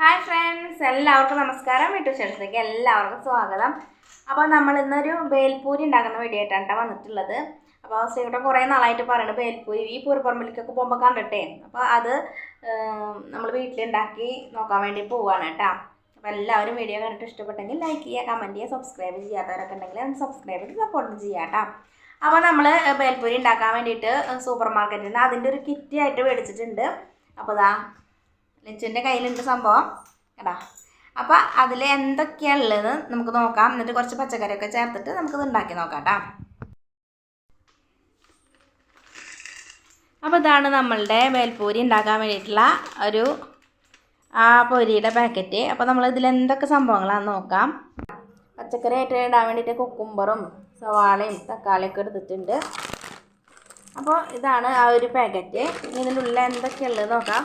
Hi friends എല്ലാവർക്കും നമസ്കാരം. വീട്ടു ചേട്ടത്തേക്ക് എല്ലാവർക്കും സ്വാഗതം. അപ്പോൾ നമ്മൾ ഇന്നൊരു ബേൽപൂരി ഉണ്ടാക്കുന്ന വീഡിയോ ആയിട്ടാണ് ട്ടോ വന്നിട്ടുള്ളത്. അപ്പോൾ ശ്രീകുട്ടൻ കുറേ നാളായിട്ട് പറയുന്നത് ബേൽപൂരി ഈ പൂരപ്പറമ്പിലേക്കൊക്കെ പോകുമ്പോൾ കണ്ടിട്ടേ. അപ്പോൾ അത് നമ്മൾ വീട്ടിലുണ്ടാക്കി നോക്കാൻ വേണ്ടി പോവുകയാണ് കേട്ടോ. അപ്പോൾ എല്ലാവരും വീഡിയോ കണ്ടിട്ട് ഇഷ്ടപ്പെട്ടെങ്കിൽ ലൈക്ക് ചെയ്യുക കമന്റ് ചെയ്യുക സബ്സ്ക്രൈബ് ചെയ്യാത്തവരൊക്കെ ഉണ്ടെങ്കിൽ സബ്സ്ക്രൈബ് ചെയ്ത് സപ്പോർട്ട് ചെയ്യാം കേട്ടോ. അപ്പോൾ നമ്മൾ ബേൽപൂരി ഉണ്ടാക്കാൻ വേണ്ടിയിട്ട് സൂപ്പർ മാർക്കറ്റിൽ നിന്ന് അതിന്റെ ഒരു കിറ്റ് ആയിട്ട് മേടിച്ചിട്ടുണ്ട്. അപ്പോൾ ഇതാ ലിച്ചുവിന്റെ കയ്യിലുണ്ട് സംഭവം. കേട്ടാ അപ്പോൾ അതിൽ എന്തൊക്കെയാണ് ഉള്ളത് നമുക്ക് നോക്കാം. എന്നിട്ട് കുറച്ച് പച്ചക്കറിയൊക്കെ ചേർത്തിട്ട് നമുക്കിത് ഉണ്ടാക്കി നോക്കാം കേട്ടോ. അപ്പോൾ ഇതാണ് നമ്മളുടെ മേൽപ്പൂരി ഉണ്ടാക്കാൻ വേണ്ടിയിട്ടുള്ള ഒരു ആ പൊരിയുടെ പാക്കറ്റ്. അപ്പോൾ നമ്മൾ ഇതിൽ എന്തൊക്കെ സംഭവങ്ങളാണെന്ന് നോക്കാം. പച്ചക്കറി ആയിട്ട് ഇടാൻ വേണ്ടിയിട്ട് കുക്കുംബറും സവാളയും തക്കാളിയൊക്കെ എടുത്തിട്ടുണ്ട്. അപ്പോൾ ഇതാണ് ആ ഒരു പാക്കറ്റ്. ഇതിനുള്ള ഇതിനുള്ളിൽ എന്തൊക്കെയുള്ളത് നോക്കാം.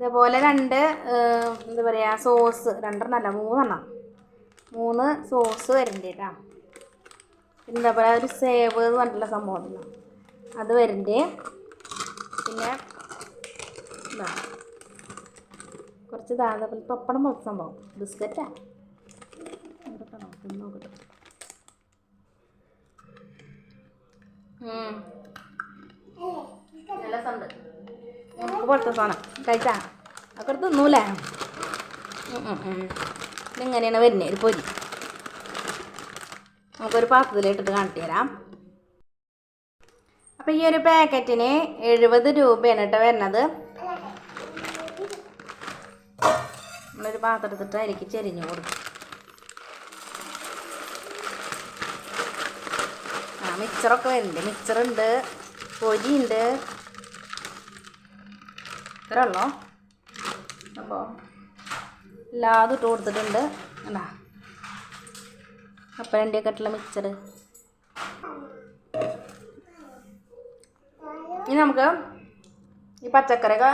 ഇതേപോലെ രണ്ട് എന്താ പറയുക സോസ് രണ്ടെണ്ണമല്ല മൂന്നെണ്ണം. മൂന്ന് സോസ് വരണ്ട കേട്ടോ എന്താ പറയുക ഒരു സേവ് എന്ന് പറഞ്ഞിട്ടുള്ള സംഭവം അത് വരുന്നുണ്ട് പിന്നെ എന്താ കുറച്ച് താഴെ പപ്പടം പോലത്തെ സംഭവം. ബിസ്ക്കറ്റാ. നോക്കട്ടെ. നല്ല നമുക്ക് പോലത്തെ സാധനം. കഴിച്ചാ? അക്കടെ തിന്നൂലേ? ഇങ്ങനെയാണ് വരുന്നത് ഒരു പൊരി. നമുക്കൊരു പാത്രത്തിലിട്ടിട്ട് കാണിച്ചു തരാം. അപ്പം ഈ ഒരു പാക്കറ്റിന് എഴുപത് രൂപയാണ് കേട്ടോ വരുന്നത്. നമ്മളൊരു പാത്രം എടുത്തിട്ട് അതിലേക്ക് ചെരിഞ്ഞു കൊടുക്കും. ആ മിക്സറൊക്കെ വരുന്നുണ്ട്. മിക്സറുണ്ട് പൊരിയുണ്ട് ഇത്രേ അപ്പോൾ എല്ലാതും ഇട്ട് കൊടുത്തിട്ടുണ്ട്. കണ്ടാ? അപ്പഴന്റെ ഒക്കെ ഇട്ടുള്ള മിക്സർ ഇനി നമുക്ക് ഈ പച്ചക്കറിയൊക്കെ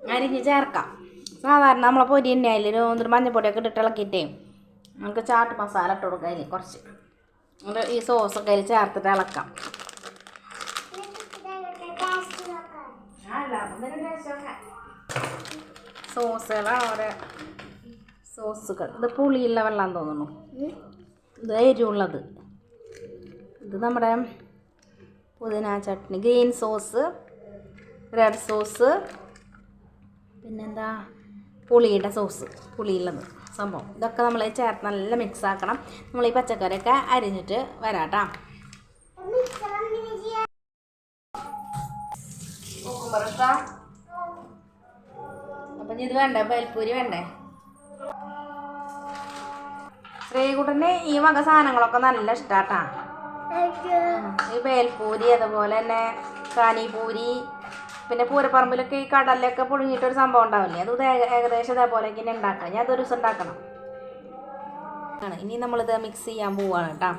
അരിഞ്ഞ് ചേർക്കാം. സാധാരണ നമ്മളെ പൊരി തന്നെ അതിൽ ഒന്നൊരു മഞ്ഞപ്പൊടിയൊക്കെ ഇട്ടിട്ട് ഇളക്കിയിട്ടേ നമുക്ക് ചാട്ട് മസാല ഇട്ട് കൊടുക്കാം അതിൽ കുറച്ച്. ഈ സോസൊക്കെ അതിൽ ചേർത്തിട്ട് ഇളക്കാം. സോസുകളാണ് ഓരോ സോസുകൾ. ഇത് പുളിയുള്ള വെള്ളം തോന്നുന്നു. ഇത് എരിവുള്ളത്. ഇത് നമ്മുടെ പുതിന chutney. Green sauce red sauce പിന്നെന്താ പുളിയുടെ സോസ് പുളിയുള്ളത് സംഭവം. ഇതൊക്കെ നമ്മൾ ചേർത്ത് നല്ല മിക്സ് ആക്കണം. നമ്മൾ ഈ പച്ചക്കറിയൊക്കെ അരിഞ്ഞിട്ട് വരാട്ടാ. അപ്പം ഇത് വേണ്ട ബൽപൂരി വേണ്ടേ? ശ്രീകുട്ടന് ഈ വക സാധനങ്ങളൊക്കെ നല്ല ഇഷ്ടാട്ടാ. ഈ ബേൽപൂരി അതുപോലെ തന്നെ കാനിപൂരി പിന്നെ പൂരപ്പറമ്പിലൊക്കെ ഈ കടലിലൊക്കെ പുഴുങ്ങിയിട്ടൊരു സംഭവം ഉണ്ടാവില്ലേ? അത് ഏകദേശം ഇതേപോലെ ഇങ്ങനെ ഉണ്ടാക്കാം. ഞാൻ അതൊരു ദിവസം ഉണ്ടാക്കണം. ആണ് ഇനി നമ്മളിത് മിക്സ് ചെയ്യാൻ പോവാണ് കേട്ടോ.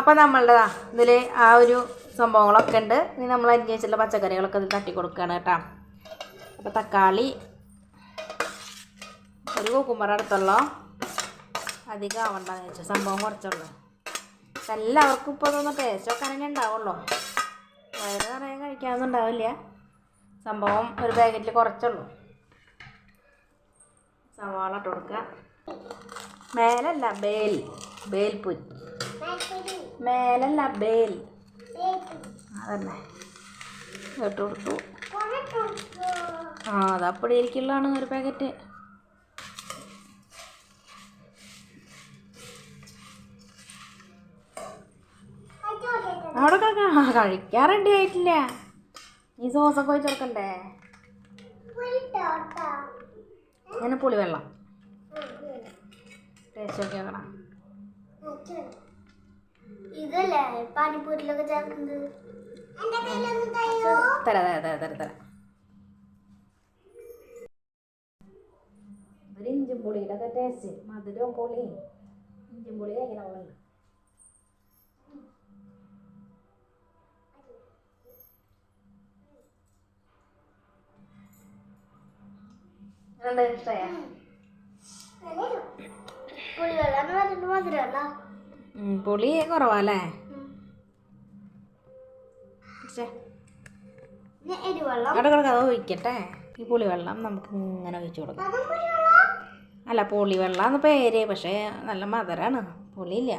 അപ്പോൾ നമ്മളുടെ ഇതിൽ ആ ഒരു സംഭവങ്ങളൊക്കെ ഉണ്ട്. ഇനി നമ്മൾ അരിഞ്ഞ് വെച്ചിട്ടുള്ള പച്ചക്കറികളൊക്കെ ഇതിൽ തട്ടി കൊടുക്കുകയാണ് കേട്ടോ. അപ്പോൾ തക്കാളി ഒരു കുക്കുമ്പറ അടുത്തുള്ളോ അധികം ആവണ്ടെന്ന് വെച്ചു സംഭവം കുറച്ചുള്ളൂ. എല്ലാവർക്കും ഇപ്പോൾ ഇതൊന്ന് ടേസ്റ്റ് ഒക്കെ തന്നെ ഉണ്ടാവുള്ളൂ. വയറ് നിറയെ കഴിക്കാനൊന്നും ഉണ്ടാവില്ല. സംഭവം ഒരു പാക്കറ്റിൽ കുറച്ചുള്ളൂ. സവാള ഇട്ട് കൊടുക്കുക. മേലല്ല ബേൽ ബേൽപുരി മേലല്ല ബേൽ അതന്നെ. ഇട്ട് കൊടുത്തു. ആ അതപ്പടി ഇരിക്കുള്ളതാണ് ഒരു പാക്കറ്റ്. അവിടെ കഴിക്കാറുണ്ട് കഴിക്കാൻ റെഡി ആയിട്ടില്ല. ഈ സോസൊക്കെ ഒഴിച്ച് കൊടുക്കണ്ടേ? അങ്ങനെ പുളിവെള്ളം ടേസ്റ്റ് ഒക്കെ നോക്കണം. ഇതല്ലേ? പാനിപ്പൂരിലൊക്കെ ചേർക്കുന്നത്. തരാം തരാം തരാം തരാം തരാം ഒരു ഇഞ്ചും പുളിയുടെ ഒക്കെ ടേസ്റ്റ് മധുരവും പുളിയും ഇഞ്ചും പുളി കഴിക്കണ പോലെ ഉണ്ട്. എങ്ങനുണ്ട്? ഇഷ്ടായോ? പുളിവെള്ളം എന്ന് പറഞ്ഞിട്ട് മധുരമല്ല ഉം, പുളി കുറവല്ലേ അവിടെ കിടക്കുക അത് ഒഴിക്കട്ടെ ഈ പുളിവെള്ളം നമുക്ക് ഇങ്ങനെ ഒഴിച്ചു കൊടുക്കാം അല്ല പുളി എന്ന് പേര് പക്ഷേ നല്ല മധുരമാണ് പുളിയില്ല.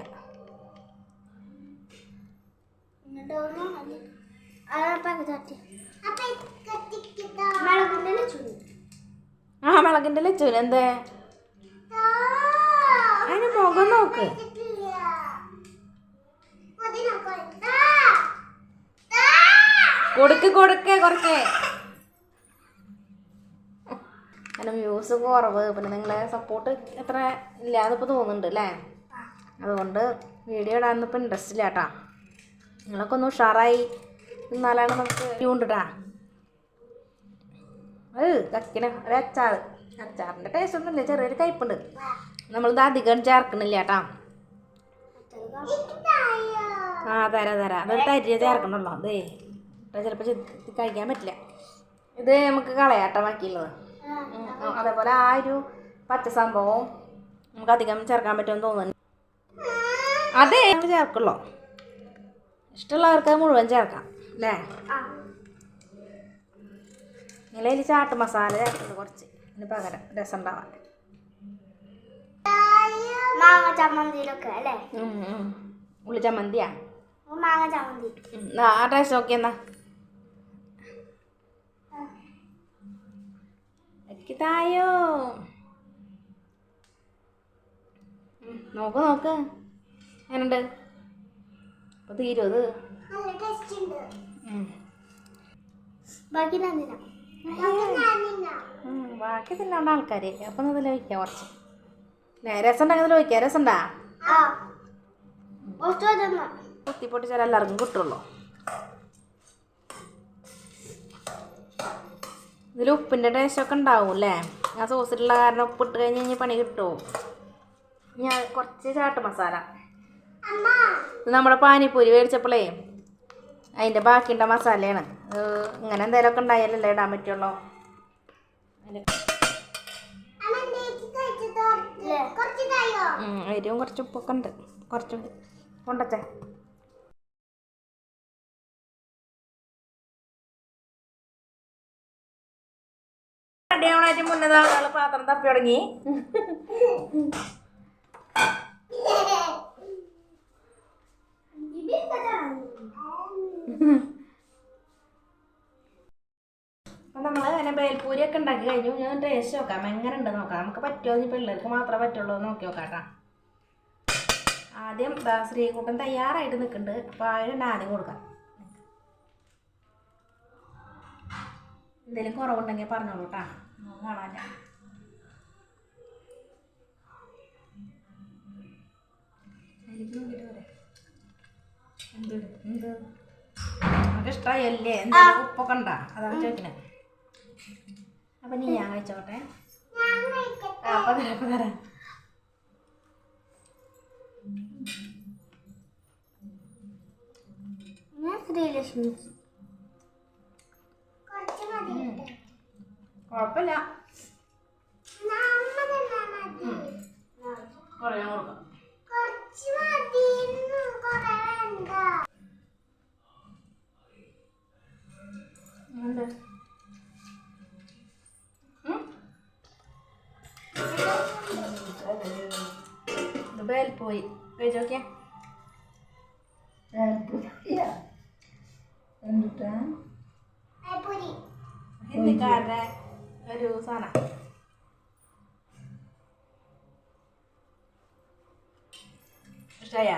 ആ മുളകിന്റെ ലച്ചൂന് എന്തേ? അതിന് മുഖം നോക്ക്. കൊടുക്ക് കൊടുക്ക് കുറച്ച് അങ്ങനെ വ്യൂസ് കുറവ് പിന്നെ നിങ്ങളെ സപ്പോർട്ട് എത്ര ഇല്ലാതിപ്പോൾ തോന്നുന്നുണ്ട് അല്ലേ? അതുകൊണ്ട് വീഡിയോ ഇടാൻ ഇപ്പം ഇൻട്രസ്റ്റ് ഇല്ല കേട്ടാ നിങ്ങളൊക്കെ ഒന്ന് ഉഷാറായി നിന്നാലാണ് നമുക്ക് ഉണ്ടിട്ടാ അത് കക്കിന് ഒരു അച്ചാർ. അച്ചാറിന്റെ ടേസ്റ്റ് ഒന്നുമില്ല ചെറിയൊരു കയ്പുണ്ട് നമ്മളിത് അധികം ചേർക്കണില്ല കേട്ടാ ആ തരാ തരാ. അതൊരു തരിയ ചേർക്കണല്ലോ അതേ. ചിലപ്പോൾ കഴിക്കാൻ പറ്റില്ല. ഇത് നമുക്ക് കളയാട്ടോ ബാക്കിയുള്ളത്. അതേപോലെ ആ ഒരു പച്ച സംഭവം നമുക്ക് അധികം ചേർക്കാൻ പറ്റുമെന്ന് തോന്നുന്നു. അതെ ഞങ്ങൾ ചേർക്കുള്ളൂ. ഇഷ്ടമുള്ളവർക്ക് മുഴുവൻ ചേർക്കാം അല്ലേ? ഇങ്ങനെ ഇനി ചാട്ട് മസാല ചേർക്കുന്നത് കുറച്ച്. ഇനി പകരം രസം ഉണ്ടാവാൻ. മാങ്ങ ചമ്മന്തിയിലൊക്കെ അല്ലേ? ഉം, ഉം. ഉള്ളി ചമ്മന്തിയാ? മാങ്ങ ചമ്മന്തി. ഉം, എന്നാ ആ ടേസ്റ്റ് നോക്കി എനിക്ക് തായോ നോക്ക് നോക്ക്. എങ്ങനുണ്ട്? അപ്പൊ തീരും അത്. ബാക്കി ബാക്കി തിന്നണ്ട ആൾക്കാര്. അപ്പൊ ഇതിൽ വയ്ക്കാം കുറച്ച്. രസം ഉണ്ടെങ്കിൽ വയ്ക്കാം രസം ഉണ്ടാ കുത്തിപ്പൊട്ടിച്ചാൽ എല്ലാവർക്കും കിട്ടുള്ളൂ. ഇതിൽ ഉപ്പിന്റെ ടേസ്റ്റൊക്കെ ഉണ്ടാവും അല്ലേ ആ സോസിലുള്ള കാരണം ഉപ്പിട്ട് കഴിഞ്ഞ് കഴിഞ്ഞാൽ പണി കിട്ടുമോ ഞാൻ കുറച്ച് ചാട്ട് മസാല നമ്മുടെ പാനിപ്പൂരി മേടിച്ചപ്പോഴേ അതിന്റെ ബാക്കിയുള്ള മസാലയാണ് ഇങ്ങനെ എന്തെങ്കിലുമൊക്കെ ഉണ്ടായാലല്ലേ ഇടാൻ പറ്റുള്ളൂ എരിവും കുറച്ച് ഉപ്പൊക്കെ ഉണ്ട് കുറച്ച് കൊണ്ടച്ചേ അടിയാവണായിട്ട് മുന്നേ ആളുകൾ പാത്രം തപ്പി തുടങ്ങി. അപ്പം നമ്മൾ അങ്ങനെ ബേൽപൂരി ഒക്കെ ഉണ്ടാക്കി കഴിഞ്ഞു. ഞാൻ ടേസ്റ്റ് നോക്കാം. എങ്ങനെ ഉണ്ട് നോക്കാം. നമുക്ക് പറ്റുമോ എന്ന് പിള്ളേർക്ക് മാത്രമേ പറ്റുള്ളൂ നോക്കി നോക്കാട്ടാ ആദ്യം ശ്രീകൂട്ടൻ തയ്യാറായിട്ട് നിൽക്കുന്നുണ്ട്. അപ്പോൾ അതിന് ആദ്യം കൊടുക്കാം. എന്തെങ്കിലും കുറവുണ്ടെങ്കിൽ പറഞ്ഞോളൂ കേട്ടോ. കാണാൻ എന്ത്? എന്ത്? നമുക്ക് ഇഷ്ടമായല്ലേ എന്തെങ്കിലും ഉപ്പൊക്കെ ഉണ്ടാ അതാണ് ചോദിക്കുന്നത് അപ്പം നീ ഞാൻ കഴിച്ചോട്ടെ. ആ അപ്പം തരാം അപ്പം തരാം. ഞാൻ ശ്രീലക്ഷ്മി കുഴപ്പമില്ല കുറേ കൊടുക്കാം. കുറച്ച് മതി കുറേ വേണ്ട ഉണ്ട് ഉം? ഇത് ബേൽപോയി കഴിച്ചു നോക്കിയാ പൊരി ഹിന്ദിക്കാരുടെ ഒരു സാധനം. ഇഷ്ടമായാ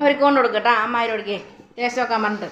അവർക്ക് കൊണ്ട് കൊടുക്കട്ടാ അമ്മായിരോടിക്കേ. ടേസ്റ്റ് നോക്കാൻ പറഞ്ഞിട്ട്